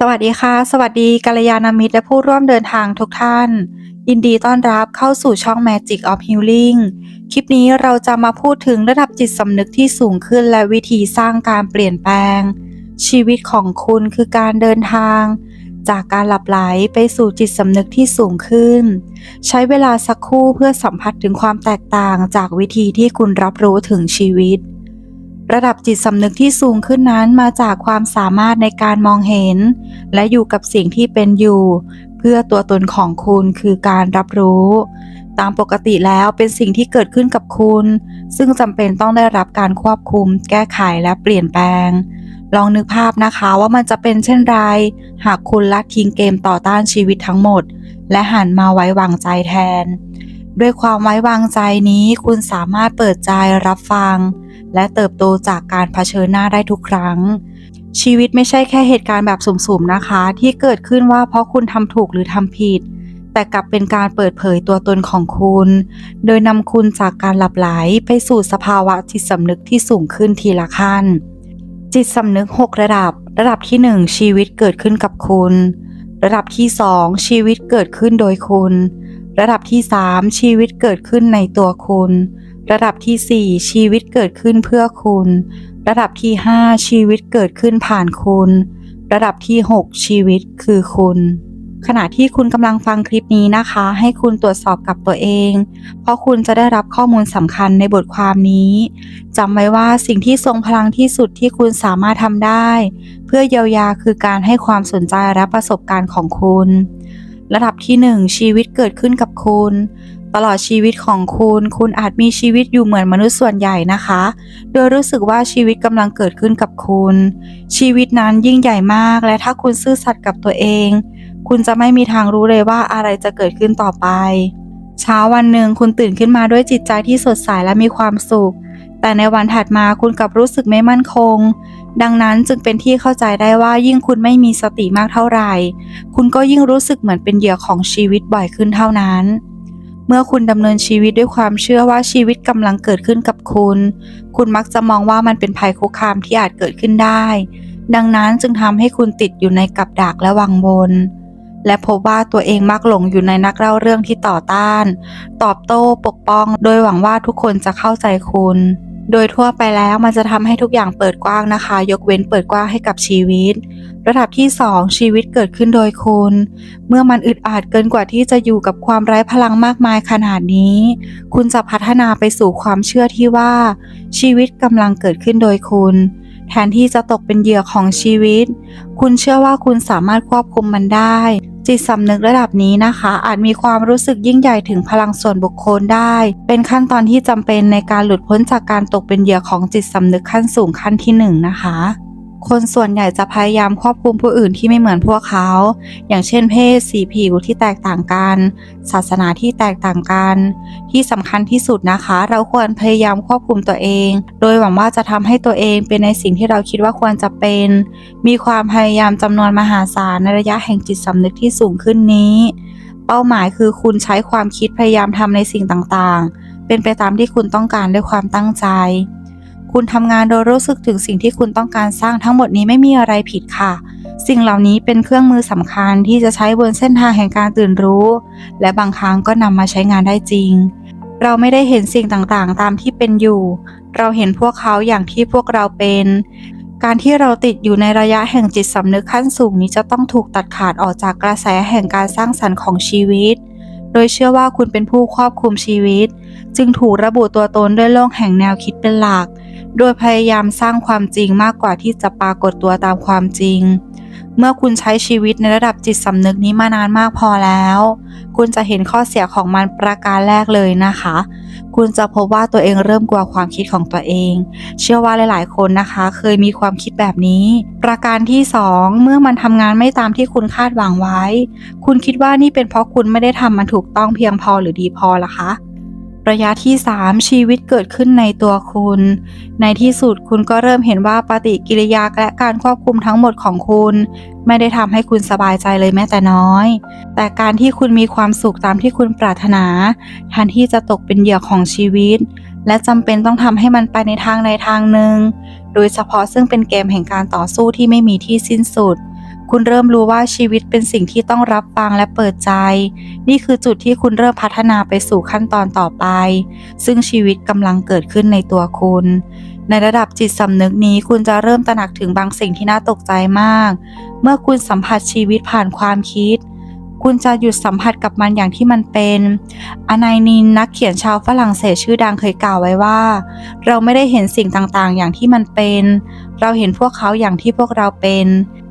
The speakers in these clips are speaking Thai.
สวัสดีค่ะ สวัสดีกัลยาณมิตรและผู้ร่วมเดินทางทุกท่าน ยินดีต้อนรับเข้าสู่ช่อง Magic of Healing คลิปนี้เราจะมาพูดถึงระดับจิตสำนึกที่สูงขึ้นและวิธีสร้างการเปลี่ยนแปลง ชีวิตของคุณคือการเดินทาง จากการหลับไหลไปสู่จิตสำนึกที่สูงขึ้น ใช้เวลาสักครู่เพื่อสัมผัสถึงความแตกต่างจากวิธีที่คุณรับรู้ถึงชีวิต ระดับจิตสำนึกที่สูงขึ้นนั้นมาจากความสามารถในการมองเห็น และอยู่กับสิ่งที่เป็นอยู่ เพื่อตัวตนของคุณคือการรับรู้ ตามปกติแล้วเป็นสิ่งที่เกิดขึ้นกับคุณ ซึ่งจำเป็นต้องได้รับการควบคุม แก้ไขและเปลี่ยนแปลง ลองนึกภาพนะคะว่ามันจะเป็นเช่นไร หากคุณละทิ้งเกมต่อต้านชีวิตทั้งหมด และหันมาไว้วางใจแทน ด้วยความไว้วางใจนี้คุณสามารถเปิดใจรับฟัง และเติบโตจากการเผชิญหน้าได้ทุกครั้ง ชีวิตไม่ใช่แค่เหตุการณ์แบบสุ่มๆนะคะ ที่เกิดขึ้นว่าเพราะคุณทำถูกหรือทำผิด แต่กลับเป็นการเปิดเผยตัวตนของคุณ โดยนำคุณจากการหลับไหลไปสู่สภาวะจิตสำนึกที่สูงขึ้นทีละขั้น จิตสำนึก 6 ระดับ ระดับที่ 1 ชีวิตเกิดขึ้นกับคุณ ระดับที่ 2 ชีวิตเกิดขึ้นโดยคุณ ระดับที่ 3 ชีวิตเกิดขึ้นในตัวคุณ ระดับที่ 4 ชีวิตเกิดขึ้นเพื่อคุณ ระดับที่ 5 ชีวิตเกิดขึ้นผ่านคุณ ระดับที่ 6 ชีวิตคือคุณ ขณะที่คุณกำลังฟังคลิปนี้นะคะ ให้คุณตรวจสอบกับตัวเอง เพราะคุณจะได้รับข้อมูลสำคัญในบทความนี้จำไว้ว่าสิ่งที่ทรงพลังที่สุดที่คุณสามารถทำได้ เพื่อเยียวยาคือการให้ความสนใจและประสบการณ์ของคุณ ระดับที่ 1 ชีวิตเกิดขึ้นกับคุณตลอดชีวิตของคุณ คุณอาจมีชีวิตอยู่เหมือนมนุษย์ส่วนใหญ่นะคะ โดยรู้สึกว่าชีวิตกำลังเกิดขึ้นกับคุณ ชีวิตนั้นยิ่งใหญ่มาก และถ้าคุณซื่อสัตย์กับตัวเอง คุณจะไม่มีทางรู้เลยว่าอะไรจะเกิดขึ้นต่อไป เช้าวันหนึ่งคุณตื่นขึ้นมาด้วยจิตใจที่สดใสและมีความสุข แต่ในวันถัดมาคุณกลับรู้สึกไม่มั่นคง ดังนั้นจึงเป็นที่เข้าใจได้ว่ายิ่งคุณไม่มีสติมากเท่าไหร่ คุณก็ยิ่งรู้สึกเหมือนเป็นเหยื่อของชีวิตบ่อยขึ้นเท่านั้น เมื่อคุณดำเนินชีวิตด้วยความเชื่อว่าชีวิตกำลังเกิดขึ้นกับคุณ คุณมักจะมองว่ามันเป็นภัยคุกคามที่อาจเกิดขึ้นได้ ดังนั้นจึงทำให้คุณติดอยู่ในกับดักและวังวนและพบว่าตัวเองมักหลงอยู่ในนักเล่าเรื่องที่ต่อต้าน ตอบโต้ปกป้อง โดยหวังว่าทุกคนจะเข้าใจคุณ โดยทั่วไปแล้วมันจะทำให้ทุกอย่างเปิดกว้างนะคะ ยกเว้นเปิดกว้างให้กับชีวิต ระดับที่ 2 ชีวิตเกิดขึ้นโดยคุณ เมื่อมันอึดอัดเกินกว่าที่จะอยู่กับความไร้พลังมากมายขนาดนี้ คุณจะพัฒนาไปสู่ความเชื่อที่ว่า ชีวิตกำลังเกิดขึ้นโดยคุณ แทนที่จะตกเป็นเหยื่อของชีวิต คุณเชื่อว่าคุณสามารถควบคุมมันได้ จิตสำนึกระดับนี้นะคะ อาจมีความรู้สึกยิ่งใหญ่ถึงพลังส่วนบุคคลได้ เป็นขั้นตอนที่จำเป็นในการหลุดพ้นจากการตกเป็นเหยื่อของจิตสำนึกขั้นสูงขั้นที่หนึ่งนะคะ คนส่วนใหญ่จะพยายามควบคุมผู้อื่นที่ไม่เหมือนพวกเขา อย่างเช่นเพศ สีผิวที่แตกต่างกัน ศาสนาที่แตกต่างกัน ที่สำคัญที่สุดนะคะ เราควรพยายามควบคุมตัวเอง โดยหวังว่าจะทำให้ตัวเองเป็นในสิ่งที่เราคิดว่าควรจะเป็น มีความพยายามจำนวนมหาศาลในระยะแห่งจิตสำนึกที่สูงขึ้นนี้ เป้าหมายคือคุณใช้ความคิดพยายามทำในสิ่งต่างๆ เป็นไปตามที่คุณต้องการด้วยความตั้งใจ คุณทำงานโดยรู้สึกถึงสิ่งที่คุณต้องการสร้างทั้งหมดนี้ไม่มีอะไรผิดค่ะ สิ่งเหล่านี้เป็นเครื่องมือสำคัญที่จะใช้บนเส้นทางแห่งการตื่นรู้ และบางครั้งก็นำมาใช้งานได้จริง เราไม่ได้เห็นสิ่งต่างๆ ตามที่เป็นอยู่ เราเห็นพวกเขาอย่างที่พวกเราเป็น การที่เราติดอยู่ในระยะแห่งจิตสำนึกขั้นสูงนี้จะต้องถูกตัดขาดออกจากกระแสแห่งการสร้างสรรค์ของชีวิตโดยเชื่อว่าคุณเป็นผู้ควบคุมชีวิต จึงถูกระบุตัวตนด้วยโลกแห่งแนวคิดเป็นหลัก โดยพยายามสร้างความจริงมากกว่าที่จะปรากฏตัวตามความจริง เมื่อคุณใช้ชีวิตในระดับจิตสำนึกนี้มานานมากพอแล้ว คุณจะเห็นข้อเสียของมันประการแรกเลยนะคะ คุณจะพบว่าตัวเองเริ่มกลัวความคิดของตัวเอง เชื่อว่าหลาย ๆ คนนะคะ เคยมีความคิดแบบนี้ ประการที่ 2 เมื่อมันทำงานไม่ตามที่คุณคาดหวังไว้ คุณคิดว่านี่เป็นเพราะคุณไม่ได้ทำมันถูกต้องเพียงพอหรือดีพอละคะ ระยะที่ 3 ชีวิตเกิดขึ้นในตัวคุณ ในที่สุดคุณก็เริ่มเห็นว่าปฏิกิริยาและการควบคุมทั้งหมดของคุณ ไม่ได้ทำให้คุณสบายใจเลยแม้แต่น้อย แต่การที่คุณมีความสุขตามที่คุณปรารถนาแทนที่จะตกเป็นเหยื่อของชีวิต และจำเป็นต้องทำให้มันไปในทางใดทางหนึ่ง โดยเฉพาะซึ่งเป็นเกมแห่งการต่อสู้ที่ไม่มีที่สิ้นสุด คุณเริ่มรู้ว่าชีวิตเป็นสิ่งที่ต้องรับฟังและเปิดใจ นี่คือจุดที่คุณเริ่มพัฒนาไปสู่ขั้นตอนต่อไป ซึ่งชีวิตกำลังเกิดขึ้นในตัวคุณ ในระดับจิตสำนึกนี้คุณจะเริ่มตระหนักถึงบางสิ่งที่น่าตกใจมาก เมื่อคุณสัมผัสชีวิตผ่านความคิด คุณจะหยุดสัมผัสกับมันอย่างที่มันเป็นอานายนินนักเขียนชาวฝรั่งเศสชื่อดังเคยกล่าวไว้ว่า เราไม่ได้เห็นสิ่งต่างๆ อย่างที่มันเป็น เราเห็นพวกเขาอย่างที่พวกเราเป็น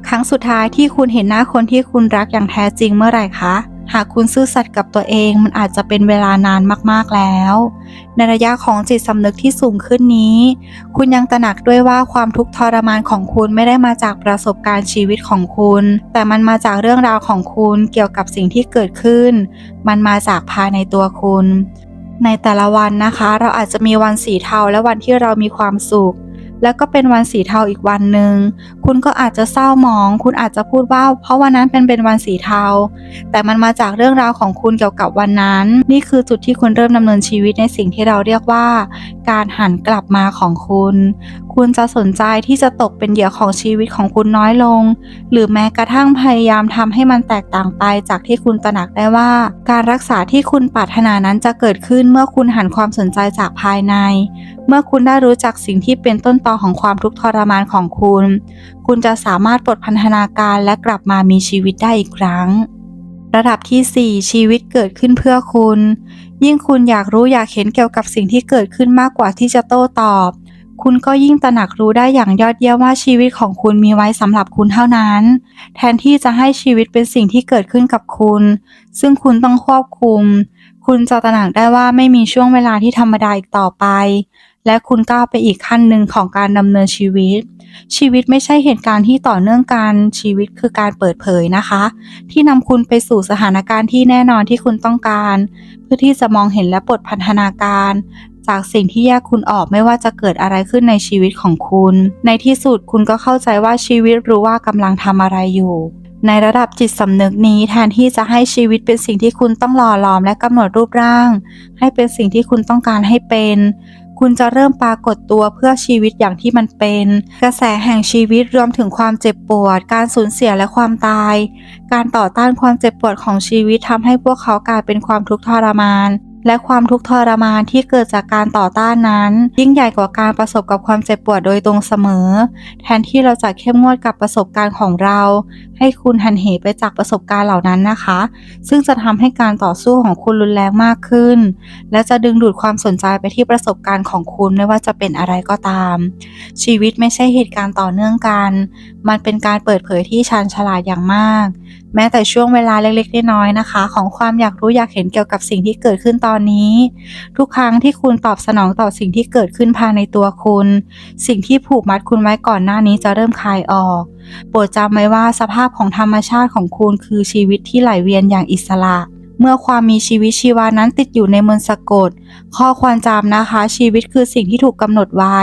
ครั้งสุดท้ายที่คุณเห็นหน้าคนที่คุณรักอย่างแท้จริงเมื่อไหร่คะ หากคุณซื่อสัตย์กับตัวเองมันอาจจะเป็นเวลานานมากๆแล้ว ในระยะของจิตสำนึกที่สูงขึ้นนี้ คุณยังตระหนักด้วยว่าความทุกข์ทรมานของคุณไม่ได้มาจากประสบการณ์ชีวิตของคุณ แต่มันมาจากเรื่องราวของคุณเกี่ยวกับสิ่งที่เกิดขึ้น มันมาจากภายในตัวคุณ ในแต่ละวันนะคะ เราอาจจะมีวันสีเทาและวันที่เรามีความสุข แล้วก็เป็นวันสีเทาอีกวันหนึ่งคุณก็อาจจะเศร้าหมอง คุณอาจจะพูดว่า เพราะวันนั้นเป็นเป็นวันสีเทา แต่มันมาจากเรื่องราวของคุณเกี่ยวกับวันนั้น นี่คือจุดที่คุณเริ่มดำเนินชีวิตในสิ่งที่เราเรียกว่า การหันกลับมาของคุณ คุณจะสนใจที่จะตกเป็นเหยื่อของชีวิตของคุณน้อยลง หรือแม้กระทั่งพยายามทำให้มันแตกต่างไปจากที่คุณตระหนักได้ว่า การรักษาที่คุณปรารถนานั้นจะเกิดขึ้นเมื่อคุณหันความสนใจจากภายใน เมื่อคุณได้รู้จักสิ่งที่เป็นต้นตอของความทุกข์ทรมานของคุณ คุณจะสามารถปลดพันธนาการและกลับมามีชีวิตได้อีกครั้งระดับที่ 4 ชีวิตเกิดขึ้นเพื่อคุณ ยิ่งคุณอยากรู้อยากเห็นเกี่ยวกับสิ่งที่เกิดขึ้นมากกว่าที่จะโต้ตอบ คุณก็ยิ่งตระหนักรู้ได้อย่างยอดเยี่ยมว่าชีวิตของคุณมีไว้สำหรับคุณเท่านั้น แทนที่จะให้ชีวิตเป็นสิ่งที่เกิดขึ้นกับคุณ ซึ่งคุณต้องควบคุม คุณจะตระหนักได้ว่าไม่มีช่วงเวลาที่ธรรมดาอีกต่อไป และคุณก้าวไปอีกขั้นหนึ่งของการดำเนินชีวิต ชีวิตไม่ใช่เหตุการณ์ที่ต่อเนื่องกัน ชีวิตคือการเปิดเผยนะคะ ที่นำคุณไปสู่สถานการณ์ที่แน่นอนที่คุณต้องการ เพื่อที่จะมองเห็นและปลดพันธนาการ จากสิ่งที่แยกคุณออกไม่ว่าจะเกิดอะไรขึ้นในชีวิตของคุณ ในที่สุดคุณก็เข้าใจว่าชีวิตรู้ว่ากำลังทำอะไรอยู่ ในระดับจิตสำนึกนี้แทนที่จะให้ชีวิตเป็นสิ่งที่คุณต้องหล่อหลอมและกำหนดรูปร่าง ให้เป็นสิ่งที่คุณต้องการให้เป็นคุณจะเริ่มปรากฏตัวเพื่อชีวิตอย่างที่มันเป็น กระแสแห่งชีวิตรวมถึงความเจ็บปวด การสูญเสียและความตาย การต่อต้านความเจ็บปวดของชีวิตทำให้พวกเขากลายเป็นความทุกข์ทรมาน และความทุกข์ทรมานที่เกิดจากการต่อต้านนั้น ยิ่งใหญ่กว่าการประสบกับความเจ็บปวดโดยตรงเสมอ แทนที่เราจะเข้มงวดกับประสบการณ์ของเรา ให้คุณหันเหไปจากประสบการณ์เหล่านั้นนะคะ ซึ่งจะทำให้การต่อสู้ของคุณรุนแรงมากขึ้น และจะดึงดูดความสนใจไปที่ประสบการณ์ของคุณไม่ว่าจะเป็นอะไรก็ตาม ชีวิตไม่ใช่เหตุการณ์ต่อเนื่องกัน มันเป็นการเปิดเผยที่ชาญฉลาดอย่างมาก แม้แต่ช่วงเวลาเล็กๆน้อยๆนะคะ ของความอยากรู้อยากเห็นเกี่ยวกับสิ่งที่เกิดขึ้นตอนนี้ ทุกครั้งที่คุณตอบสนองต่อสิ่งที่เกิดขึ้นภายในตัวคุณ สิ่งที่ผูกมัดคุณไว้ก่อนหน้านี้จะเริ่มคลายออก โปรดจำไว้ว่าสภาพของธรรมชาติของคุณคือชีวิตที่ไหลเวียนอย่างอิสระ เมื่อความมีชีวิตชีวานั้นติดอยู่ในมนต์สะกด ข้อควรจำนะคะ ชีวิตคือสิ่งที่ถูกกำหนดไว้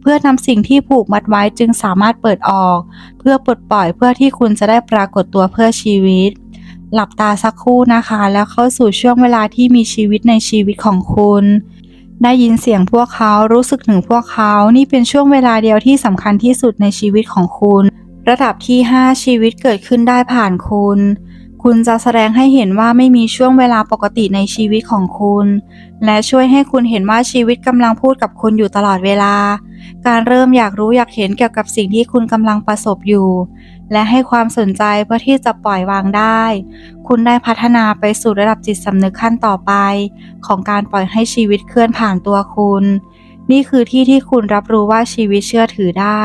เพื่อนำสิ่งที่ผูกมัดไว้จึงสามารถเปิดออก เพื่อปลดปล่อยเพื่อที่คุณจะได้ปรากฏตัวเพื่อชีวิต หลับตาสักครู่นะคะ แล้วเข้าสู่ช่วงเวลาที่มีชีวิตในชีวิตของคุณได้ยินเสียงพวกเขารู้สึกถึงพวกเขา นี่เป็นช่วงเวลาเดียวที่สำคัญที่สุดในชีวิตของคุณ ระดับที่ 5 ชีวิตเกิดขึ้นได้ผ่านคุณ คุณจะแสดงให้เห็นว่าไม่มีช่วงเวลาปกติในชีวิตของคุณ และช่วยให้คุณเห็นว่าชีวิตกำลังพูดกับคุณอยู่ตลอดเวลา การเริ่มอยากรู้อยากเห็นเกี่ยวกับสิ่งที่คุณกำลังประสบอยู่ และให้ความสนใจเพื่อที่จะปล่อยวางได้ คุณได้พัฒนาไปสู่ระดับจิตสำนึกขั้นต่อไป ของการปล่อยให้ชีวิตเคลื่อนผ่านตัวคุณ นี่คือที่ที่คุณรับรู้ว่าชีวิตเชื่อถือได้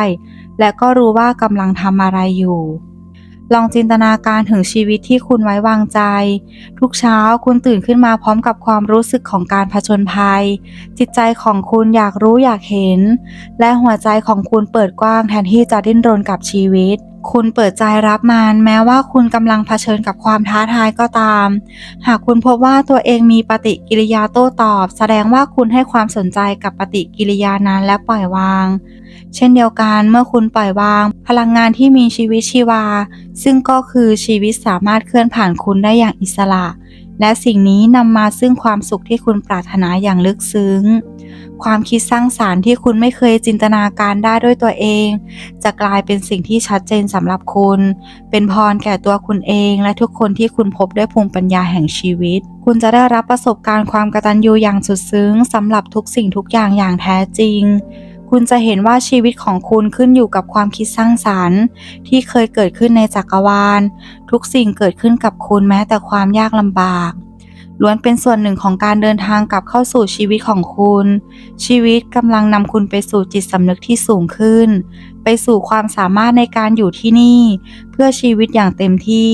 และก็รู้ว่ากำลังทำอะไรอยู่ ลองจินตนาการถึงชีวิตที่คุณไว้วางใจ ทุกเช้าคุณตื่นขึ้นมาพร้อมกับความรู้สึกของการผจญภัย จิตใจของคุณอยากรู้อยากเห็น และหัวใจของคุณเปิดกว้างแทนที่จะดิ้นรนกับชีวิต คุณเปิดใจรับมันแม้ว่าคุณกำลังเผชิญกับความท้าทายก็ตาม หากคุณพบว่าตัวเองมีปฏิกิริยาโต้ตอบ แสดงว่าคุณให้ความสนใจกับปฏิกิริยานั้นและปล่อยวาง เช่นเดียวกันเมื่อคุณปล่อยวาง พลังงานที่มีชีวิตชีวา ซึ่งก็คือชีวิตสามารถเคลื่อนผ่านคุณได้อย่างอิสระ และสิ่งนี้นำมาซึ่งความสุขที่คุณปรารถนาอย่างลึกซึ้ง ความคิดสร้างสารรค์ที่คุณไม่เคยจินตนาการได้ด้วยตัวเอง จะกลายเป็นสิ่งที่ชัดเจนสำหรับคุณ เป็นพรแก่ตัวคุณเอง และทุกคนที่คุณพบด้วยภูมิปัญญาแห่งชีวิต คุณจะได้รับประสบการณ์ความกตัญญูอย่างสุดซึ้งสำหรับทุกสิ่งทุกอย่างอย่างแท้จริง คุณจะเห็นว่าชีวิตของคุณขึ้นอยู่กับความคิดสร้างสรรค์ ที่เคยเกิดขึ้นในจักรวาล ทุกสิ่งเกิดขึ้นกับคุณแม้แต่ความยากลำบากล้วนเป็นส่วนหนึ่งของการเดินทางกลับเข้าสู่ชีวิตของคุณ ชีวิตกำลังนำคุณไปสู่จิตสำนึกที่สูงขึ้น ไปสู่ความสามารถในการอยู่ที่นี่ เพื่อชีวิตอย่างเต็มที่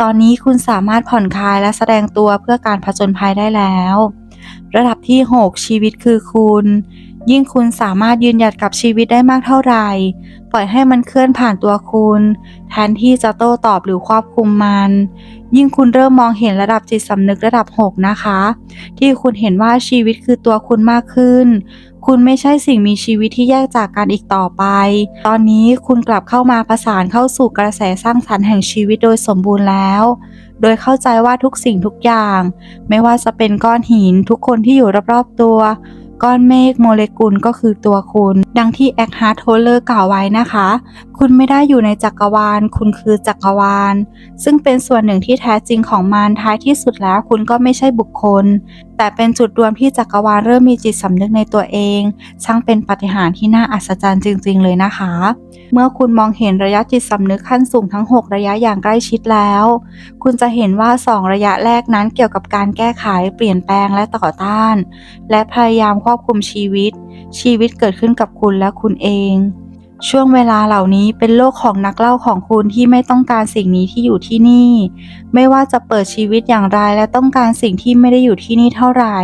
ตอนนี้คุณสามารถผ่อนคลายและแสดงตัวเพื่อการผจญภัยได้แล้ว ระดับที่ 6 ชีวิตคือคุณ ยิ่งคุณสามารถยืนหยัดกับชีวิตได้มากเท่าไหร่ ปล่อยให้มันเคลื่อนผ่านตัวคุณ แทนที่จะโต้ตอบหรือควบคุมมัน ยิ่งคุณเริ่มมองเห็นระดับจิตสำนึกระดับ 6 นะคะ ที่คุณเห็นว่าชีวิตคือตัวคุณมากขึ้น คุณไม่ใช่สิ่งมีชีวิตที่แยกจากกันอีกต่อไป ตอนนี้คุณกลับเข้ามาผสานเข้าสู่กระแสสร้างสรรค์แห่งชีวิตโดยสมบูรณ์แล้วโดยเข้าใจว่าทุกสิ่งทุกอย่าง ไม่ว่าจะเป็นก้อนหินทุกคนที่อยู่รอบๆตัว ก้อนเมฆโมเลกุลก็คือตัวคุณ ดังที่แอคฮาร์ทโฮเลอร์กล่าวไว้นะคะ คุณไม่ได้อยู่ในจักรวาล คุณคือจักรวาล ซึ่งเป็นส่วนหนึ่งที่แท้จริงของมันท้ายที่สุดแล้วคุณก็ไม่ใช่บุคคล แต่เป็นจุดรวมที่จักรวาลเริ่มมีจิตสำนึกในตัวเอง ช่างเป็นปาฏิหาริย์ที่น่าอัศจรรย์จริง ๆ เลยนะคะ เมื่อคุณมองเห็นระยะจิตสำนึกขั้นสูงทั้ง 6 ระยะอย่างใกล้ชิดแล้ว คุณจะเห็นว่า 2 ระยะแรกนั้นเกี่ยวกับการแก้ไข เปลี่ยนแปลงและต่อต้าน และพยายามควบคุมชีวิต ชีวิตเกิดขึ้นกับคุณและคุณเอง ช่วงเวลาเหล่านี้เป็นโลกของนักเล่าของคุณที่ไม่ต้องการสิ่งนี้ที่อยู่ที่นี่ ไม่ว่าจะเปิดชีวิตอย่างไรและต้องการสิ่งที่ไม่ได้อยู่ที่นี่เท่าไหร่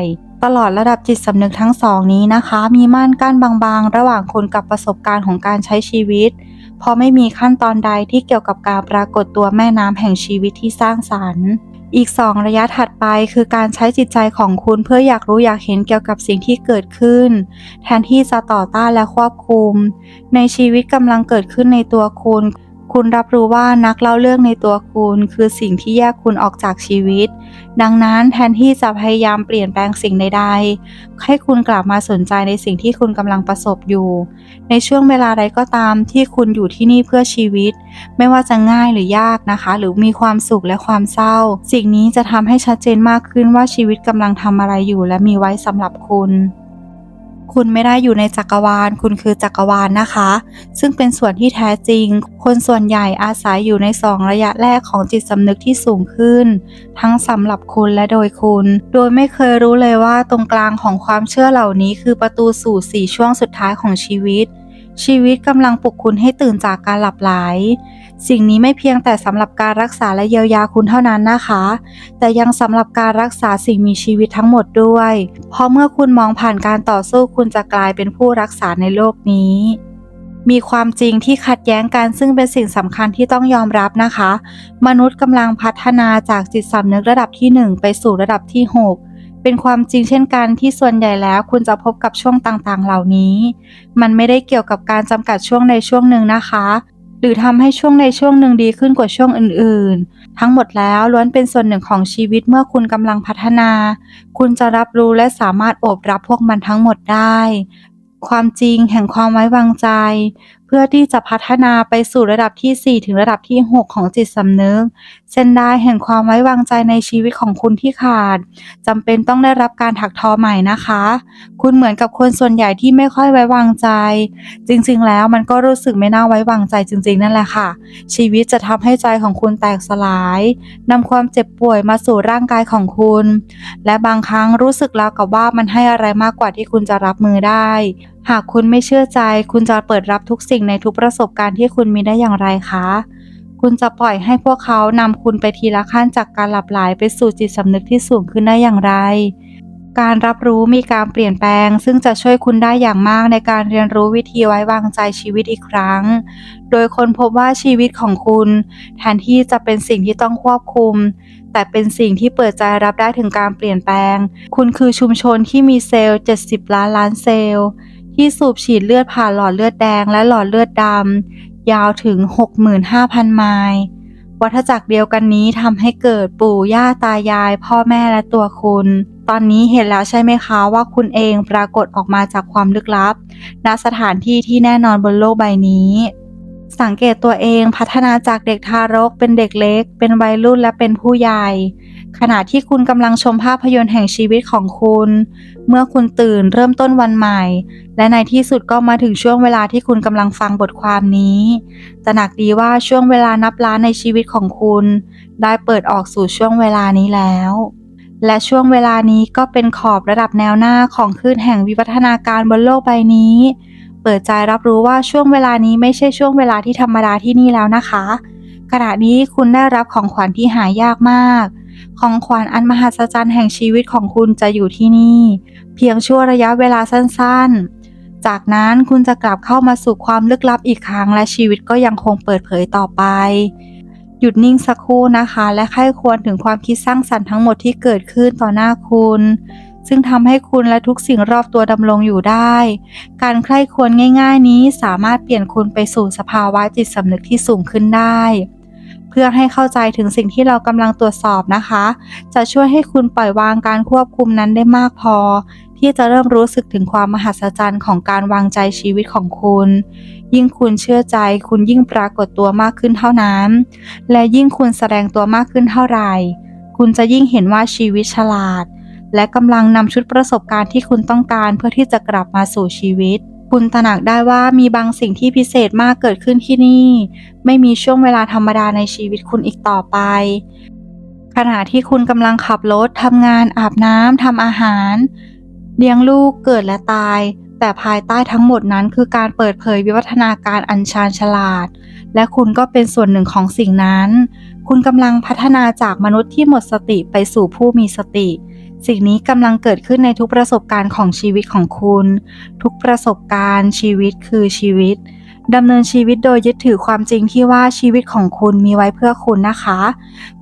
ตลอดระดับจิตสำนึกทั้งสองนี้นะคะ มีม่านกั้นบางๆ ระหว่างคนกับประสบการณ์ของการใช้ชีวิต เพราะไม่มีขั้นตอนใดที่เกี่ยวกับการปรากฏตัวแม่น้ำแห่งชีวิตที่สร้างสรรค์ อีกสองระยะถัดไปคือการใช้จิตใจของคุณเพื่ออยากรู้อยากเห็นเกี่ยวกับสิ่งที่เกิดขึ้น แทนที่จะต่อต้านและควบคุม ในชีวิตกำลังเกิดขึ้นในตัวคุณ คุณรับรู้ว่านักเล่าเรื่องในตัวคุณคือสิ่งที่แยกคุณออกจากชีวิต ดังนั้นแทนที่จะพยายามเปลี่ยนแปลงสิ่งใดๆ ให้คุณกลับมาสนใจในสิ่งที่คุณกำลังประสบอยู่ ในช่วงเวลาใดก็ตามที่คุณอยู่ที่นี่เพื่อชีวิต ไม่ว่าจะง่ายหรือยากนะคะ หรือมีความสุขและความเศร้า สิ่งนี้จะทำให้ชัดเจนมากขึ้นว่าชีวิตกำลังทำอะไรอยู่ และมีไว้สำหรับคุณ คุณไม่ได้อยู่ในจักรวาล คุณคือจักรวาลนะคะ ซึ่งเป็นส่วนที่แท้จริง คนส่วนใหญ่อาศัยอยู่ในสองระยะแรกของจิตสำนึกที่สูงขึ้น ทั้งสำหรับคุณและโดยคุณ โดยไม่เคยรู้เลยว่าตรงกลางของความเชื่อเหล่านี้คือประตูสู่สี่ช่วงสุดท้ายของชีวิต ชีวิตกำลังปลุกคุณให้ตื่นจากการหลับไหล สิ่งนี้ไม่เพียงแต่สำหรับการรักษาและเยียวยาคุณเท่านั้นนะคะ แต่ยังสำหรับการรักษาสิ่งมีชีวิตทั้งหมดด้วย เพราะเมื่อคุณมองผ่านการต่อสู้คุณจะกลายเป็นผู้รักษาในโลกนี้มีความจริงที่ขัดแย้งกันซึ่งเป็นสิ่งสำคัญที่ต้องยอมรับนะคะ มนุษย์กำลังพัฒนาจากจิตสำนึกระดับที่ 1 ไปสู่ระดับที่ 6 เป็นความจริงเช่นกันที่ส่วนใหญ่แล้วคุณจะพบกับช่วงต่างๆ เหล่านี้ มันไม่ได้เกี่ยวกับการจำกัดช่วงในช่วงหนึ่งนะคะ หรือทำให้ช่วงในช่วงหนึ่งดีขึ้นกว่าช่วงอื่นๆ ทั้งหมดแล้วล้วนเป็นส่วนหนึ่งของชีวิตเมื่อคุณกำลังพัฒนา คุณจะรับรู้และสามารถโอบรับพวกมันทั้งหมดได้ ความจริงแห่งความไว้วางใจเพื่อที่จะพัฒนาไปสู่ระดับที่ 4 ถึงระดับที่ 6 ของจิตสำนึก เส้นได้แห่งความไว้วางใจในชีวิตของคุณที่ขาดจำเป็นต้องได้รับการถักทอใหม่นะคะ คุณเหมือนกับคนส่วนใหญ่ที่ไม่ค่อยไว้วางใจ จริงๆ แล้วมันก็รู้สึกไม่น่าไว้วางใจจริง ๆ นั่นแหละค่ะ ชีวิตจะทำให้ใจของคุณแตกสลายนำความเจ็บป่วยมาสู่ร่างกายของคุณ และบางครั้งรู้สึกแล้วกับว่ามันให้อะไรมากกว่าที่คุณจะรับมือได้ หากคุณไม่เชื่อใจ คุณจะเปิดรับทุกสิ่งในทุกประสบการณ์ที่คุณมีได้อย่างไรคะ คุณจะปล่อยให้พวกเขานำคุณไปทีละขั้นจากการหลับไหลไปสู่จิตสำนึกที่สูงขึ้นได้อย่างไร การรับรู้มีการเปลี่ยนแปลง ซึ่งจะช่วยคุณได้อย่างมากในการเรียนรู้วิธีไว้วางใจชีวิตอีกครั้ง โดยคนพบว่าชีวิตของคุณ แทนที่จะเป็นสิ่งที่ต้องควบคุมแต่เป็นสิ่งที่เปิดใจรับได้ถึงการเปลี่ยนแปลง คุณคือชุมชนที่มีเซลล์ 70 ล้านล้านเซลล์ ที่สูบฉีดเลือดผ่านหลอดเลือดแดงและหลอดเลือดดำยาวถึง 65,000 ไมล์ววัฏจักรเดียวกันนี้ทำให้เกิดปู่ย่าตายาย พ่อแม่และตัวคุณ ตอนนี้เห็นแล้วใช่ไหมคะว่าคุณเองปรากฏออกมาจากความลึกลับณสถานที่ที่แน่นอนบนโลกใบนี้สังเกตตัวเองพัฒนาจากเด็กทารกเป็นเด็กเล็ก เป็นวัยรุ่นและเป็นผู้ใหญ่ ขณะที่คุณกำลังชมภาพยนตร์แห่งชีวิตของคุณ เมื่อคุณตื่นเริ่มต้นวันใหม่ และในที่สุดก็มาถึงช่วงเวลาที่คุณกำลังฟังบทความนี้ตระหนักดีว่าช่วงเวลานับล้านในชีวิตของคุณ ได้เปิดออกสู่ช่วงเวลานี้แล้ว และช่วงเวลานี้ก็เป็นขอบระดับแนวหน้าของคลื่นแห่งวิวัฒนาการบนโลกใบนี้ เปิดใจรับรู้ว่าช่วงเวลานี้ไม่ใช่ช่วงเวลาที่ธรรมดาที่นี่แล้วนะคะขณะนี้คุณได้รับของขวัญที่หายากมาก ของขวัญอันมหัศจรรย์แห่งชีวิตของคุณจะอยู่ที่นี่ เพียงชั่วระยะเวลาสั้นๆ จากนั้นคุณจะกลับเข้ามาสู่ความลึกลับอีกครั้ง และชีวิตก็ยังคงเปิดเผยต่อไป หยุดนิ่งสักครู่นะคะ และใคร่ควรถึงความคิดสร้างสรรค์ทั้งหมดที่เกิดขึ้นต่อหน้าคุณ ซึ่งทำให้คุณและทุกสิ่งรอบตัวดำรงอยู่ได้ การใคร่ควรง่าย ๆ นี้สามารถเปลี่ยนคุณไปสู่สภาวะจิตสำนึกที่สูงขึ้นได้ พื่อให้เข้าใจถึงสิ่งที่เรากำลังตรวจสอบนะคะ จะช่วยให้คุณปล่อยวางการควบคุมนั้นได้มากพอ ที่จะเริ่มรู้สึกถึงความมหัศจรรย์ของการวางใจชีวิตของคุณ ยิ่งคุณเชื่อใจ คุณยิ่งปรากฏตัวมากขึ้นเท่านั้น และยิ่งคุณแสดงตัวมากขึ้นเท่าไหร่ คุณจะยิ่งเห็นว่าชีวิตฉลาด และกำลังนำชุดประสบการณ์ที่คุณต้องการเพื่อที่จะกลับมาสู่ชีวิต คุณตระหนักได้ว่ามีบางสิ่งที่พิเศษมากเกิดขึ้นที่นี่ ไม่มีช่วงเวลาธรรมดาในชีวิตคุณอีกต่อไป ขณะที่คุณกำลังขับรถทำงานอาบน้ำทำอาหาร เลี้ยงลูกเกิดและตาย แต่ภายใต้ทั้งหมดนั้นคือการเปิดเผยวิวัฒนาการอันชาญฉลาด และคุณก็เป็นส่วนหนึ่งของสิ่งนั้น คุณกำลังพัฒนาจากมนุษย์ที่หมดสติไปสู่ผู้มีสติ สิ่งนี้กำลังเกิดขึ้นในทุกประสบการณ์ของชีวิตของคุณ ทุกประสบการณ์ชีวิตคือชีวิตดำเนินชีวิตโดยยึดถือความจริงที่ว่าชีวิตของคุณมีไว้เพื่อคุณนะคะ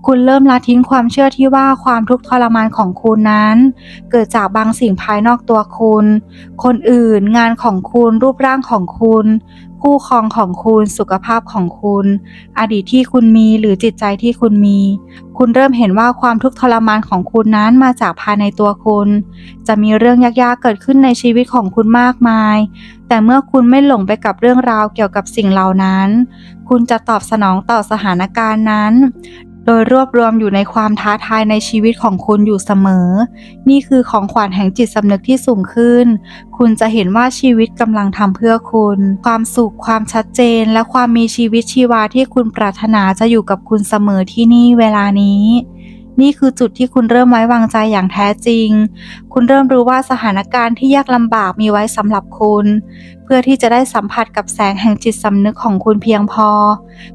คุณเริ่มละทิ้งความเชื่อที่ว่าความทุกข์ทรมานของคุณนั้น เกิดจากบางสิ่งภายนอกตัวคุณ คนอื่น งานของคุณ รูปร่างของคุณ คู่ครองของคุณสุขภาพของคุณ อดีตที่คุณมีหรือจิตใจที่คุณมี คุณเริ่มเห็นว่าความทุกข์ทรมานของคุณนั้นมาจากภายในตัวคุณ จะมีเรื่องยากๆเกิดขึ้นในชีวิตของคุณมากมาย แต่เมื่อคุณไม่หลงไปกับเรื่องราวเกี่ยวกับสิ่งเหล่านั้น คุณจะตอบสนองต่อสถานการณ์นั้น โดยรวบรวมอยู่ในความท้าทายในชีวิตของคุณอยู่เสมอ นี่คือของขวัญแห่งจิตสำนึกที่สูงขึ้น คุณจะเห็นว่าชีวิตกำลังทำเพื่อคุณ ความสุข ความชัดเจน และความมีชีวิตชีวาที่คุณปรารถนาจะอยู่กับคุณเสมอที่นี่เวลานี้ นี่คือจุดที่คุณเริ่มไว้วางใจอย่างแท้จริง คุณเริ่มรู้ว่าสถานการณ์ที่ยากลำบากมีไว้สำหรับคุณ เพื่อที่จะได้สัมผัสกับแสงแห่งจิตสำนึกของคุณเพียงพอ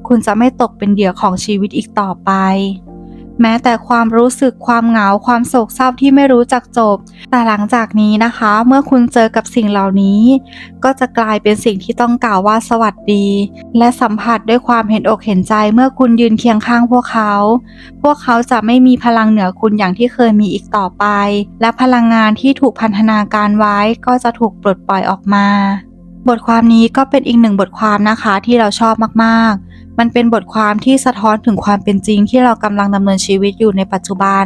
คุณจะไม่ตกเป็นเหยื่อของชีวิตอีกต่อไป แม้แต่ความรู้สึกความเหงาความโศกเศร้าที่ไม่รู้จักจบ แต่หลังจากนี้นะคะ เมื่อคุณเจอกับสิ่งเหล่านี้ ก็จะกลายเป็นสิ่งที่ต้องกล่าวว่าสวัสดี และสัมผัสด้วยความเห็นอกเห็นใจเมื่อคุณยืนเคียงข้างพวกเขา พวกเขาจะไม่มีพลังเหนือคุณอย่างที่เคยมีอีกต่อไป และพลังงานที่ถูกพันธนาการไว้ก็จะถูกปลดปล่อยออกมา บทความนี้ก็เป็นอีกหนึ่งบทความนะคะที่เราชอบมากๆ มันเป็นบทความที่สะท้อนถึงความเป็นจริงที่เรากำลังดำเนินชีวิตอยู่ในปัจจุบัน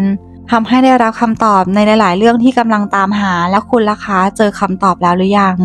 ทำให้ได้รับคำตอบในหลาย ๆ เรื่องที่กำลังตามหา และคุณล่ะคะเจอคำตอบแล้วหรือยัง